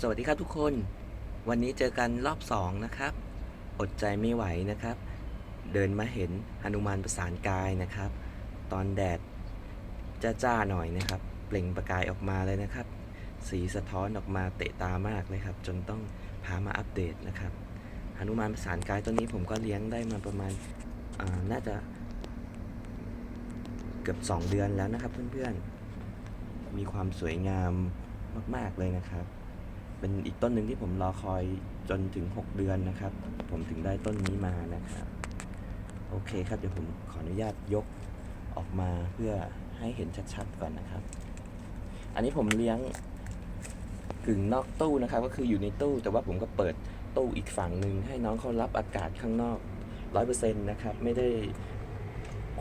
สวัสดีครับทุกคน วันนี้เจอกันรอบสองนะครับ อดใจไม่ไหวนะครับ เดินมาเห็นหนุมานประสานกายนะครับ ตอนแดดจ้าๆหน่อยนะครับ เปล่งประกายออกมาเลยนะครับ สีสะท้อนออกมาเตะตามากเลยครับ จนต้องพามาอัปเดตนะครับหนุมานประสานกายตัวนี้ผมก็เลี้ยงได้มาประมาณาน่าจะ เกือบ 2 เดือนแล้วนะครับเพื่อนๆ มีความสวยงามมากๆเลยนะครับ เป็นอีกต้นหนึ่งที่ผมรอคอยจนถึง 6 เดือนนะครับ ผมถึงได้ต้นนี้มานะครับโอเคครับเดี๋ยวผมขออนุญาตยกออกมาเพื่อให้เห็นชัดๆก่อนนะครับ อันนี้ผมเลี้ยงกึ่งนอกตู้นะครับ ก็คืออยู่ในตู้ แต่ว่าผมก็เปิดตู้อีกฝั่งหนึ่งให้น้องเขารับอากาศข้างนอกร้อยเปอร์เซ็นต์นะครับ ไม่ได้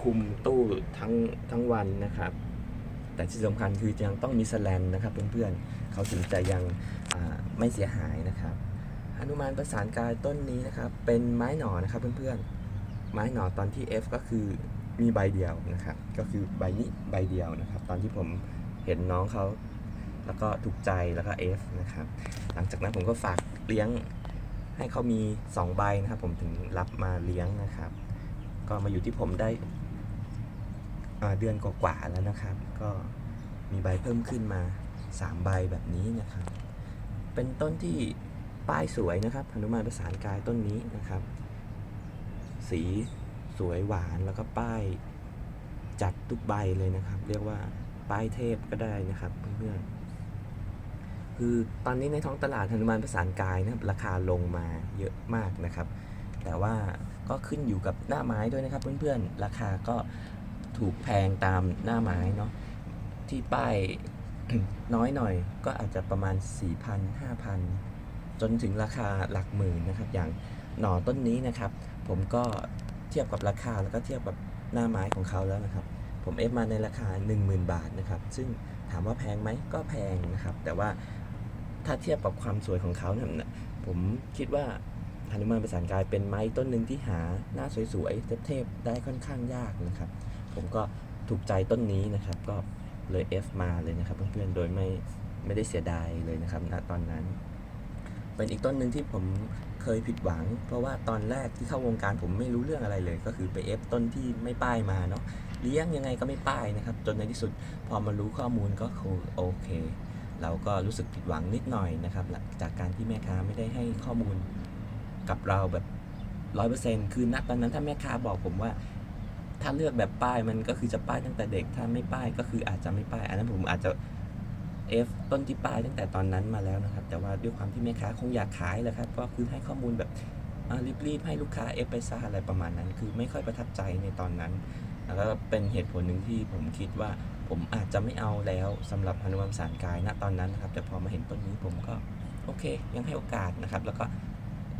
คุมตู้ทั้งทั้งวันนะครับ แต่ที่สำคัญคือยังต้องมีสแลนนะครับเพื่อนๆเขาถึงจะยังไม่เสียหายนะครับหนุมานประสานกายต้นนี้นะครับ เป็นไม้หนอนะครับเพื่อนๆ ไม้หนอตอนที่ F ก็คือมีใบเดียวนะครับ ก็คือใบนี้ใบเดียวนะครับ ตอนที่ผมเห็นน้องเขาแล้วก็ถูกใจแล้วก็ F นะครับ หลังจากนั้นผมก็ฝากเลี้ยงให้เขามี 2 ใบนะครับ ผมถึงรับมาเลี้ยงนะครับ ก็มาอยู่ที่ผมได้ เดือนกว่าๆแล้วนะครับ ก็มีใบเพิ่มขึ้นมา 3 ใบแบบนี้นะครับ เป็นต้นที่ป้ายสวยนะครับหนุมานประสานกายต้นนี้นะครับ สีสวยหวานแล้วก็ป้ายจัดทุกใบเลยนะครับ เรียกว่าป้ายเทพก็ได้นะครับเพื่อนๆคือตอนนี้ในท้องตลาดหนุมานประสานกายนะครับ ราคาลงมาเยอะมากนะครับ แต่ว่าก็ขึ้นอยู่กับหน้าไม้ด้วยนะครับเพื่อนๆ ราคาก็ ถูกแพงตามหน้าไม้เนาะที่ป้ายน้อยหน่อยก็อาจจะประมาณ 4,000 5,000 จนถึงราคาหลักหมื่นนะครับ อย่างหน่อต้นนี้นะครับ ผมก็เทียบกับราคาแล้วก็เทียบกับหน้าไม้ของเขาแล้วนะครับ ผมเอฟมาในราคา 10,000 บาทนะครับ ซึ่งถามว่าแพงไหมก็แพงนะครับ แต่ว่าถ้าเทียบกับความสวยของเขาเนี่ยผมคิดว่าฮนุมานประสานกายเป็นไม้ต้นหนึ่งที่หาหน้าสวยๆเทพๆได้ค่อนข้างยากนะครับ ผมก็ถูกใจต้นนี้นะครับก็เลย F มาเลยนะครับเพื่อนๆโดยไม่ไม่ได้เสียดายเลยนะครับณตอนนั้น เป็นอีกต้นหนึ่งที่ผมเคยผิดหวัง เพราะว่าตอนแรกที่เข้าวงการผมไม่รู้เรื่องอะไรเลย ก็คือไป F ต้นที่ไม่ป้ายมาเนาะเลี้ยงยังไงก็ไม่ป้ายนะครับ จนในที่สุดพอมารู้ข้อมูลก็คือโอเค เราก็รู้สึกผิดหวังนิดหน่อยนะครับจากการที่แม่ค้าไม่ได้ให้ข้อมูลกับเราแบบร้อยเปอร์เซ็นต์คือณตอนนั้นถ้าแม่ค้าบอกผมว่า ถ้าเลือกแบบป้ายมันก็คือจะป้ายตั้งแต่เด็ก ถ้าไม่ป้ายก็คืออาจจะไม่ป้าย อันนั้นผมอาจจะ F ต้นที่ป้ายตั้งแต่ตอนนั้นมาแล้วนะครับ แต่ว่าด้วยความที่แม่ค้าคงอยากขายแหละครับ ก็คือให้ข้อมูลแบบรีบๆให้ลูกค้า F ไปซะอะไรประมาณนั้น คือไม่ค่อยประทับใจในตอนนั้น แล้วก็เป็นเหตุผลหนึ่งที่ผมคิดว่าผมอาจจะไม่เอาแล้วสำหรับฮนุมานสารกายณตอนนั้นนะครับ แต่พอมาเห็นต้นนี้ผมก็โอเค ยังให้โอกาสนะครับ แล้วก็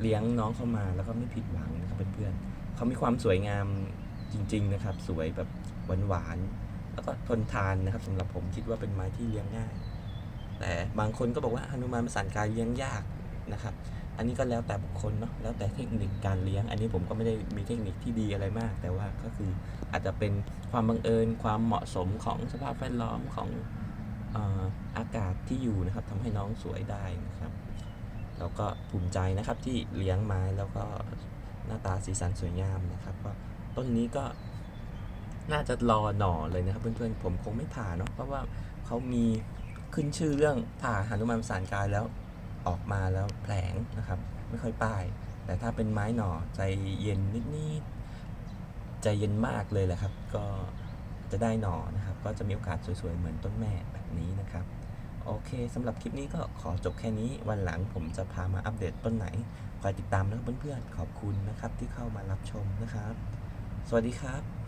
เลี้ยงน้องเข้ามาแล้วก็ไม่ผิดหวังนะครับเพื่อนๆเขามีความสวยงาม จริง ๆ นะครับ สวยแบบหวานๆแล้วก็ทนทานนะครับสำหรับผมคิดว่าเป็นไม้ที่เลี้ยงง่าย แต่บางคนก็บอกว่าหนุมานประสานกายเลี้ยงยากนะครับ อันนี้ก็แล้วแต่บุคคลเนาะแล้วแต่เทคนิคการเลี้ยง อันนี้ผมก็ไม่ได้มีเทคนิคที่ดีอะไรมาก แต่ว่าก็คืออาจจะเป็นความบังเอิญ ความเหมาะสมของสภาพแวดล้อมของเอ่ออากาศที่อยู่นะครับทำให้น้องสวยได้นะครับแล้วก็ภูมิใจนะครับที่เลี้ยงไม้แล้วก็หน้าตาสีสันสวยงามนะครับก็ ต้นนี้ก็น่าจะรอหน่อเลยนะครับ เพื่อนๆผมคงไม่ผ่าเนาะเพราะว่าเขามีขึ้นชื่อเรื่องผ่าหนุมานสานกายแล้วออกมาแล้วแผลงนะครับ ไม่ค่อยป้าย แต่ถ้าเป็นไม้หน่อใจเย็นนิดๆใจเย็นมากเลยแหละครับ ก็จะได้หน่อนะครับ ก็จะมีโอกาสสวยๆเหมือนต้นแม่แบบนี้นะครับโอเคสำหรับคลิปนี้ก็ขอจบแค่นี้ วันหลังผมจะพามาอัปเดตต้นไหน คอยติดตามนะครับเพื่อนๆ ขอบคุณนะครับที่เข้ามารับชมนะครับ สวัสดีครับ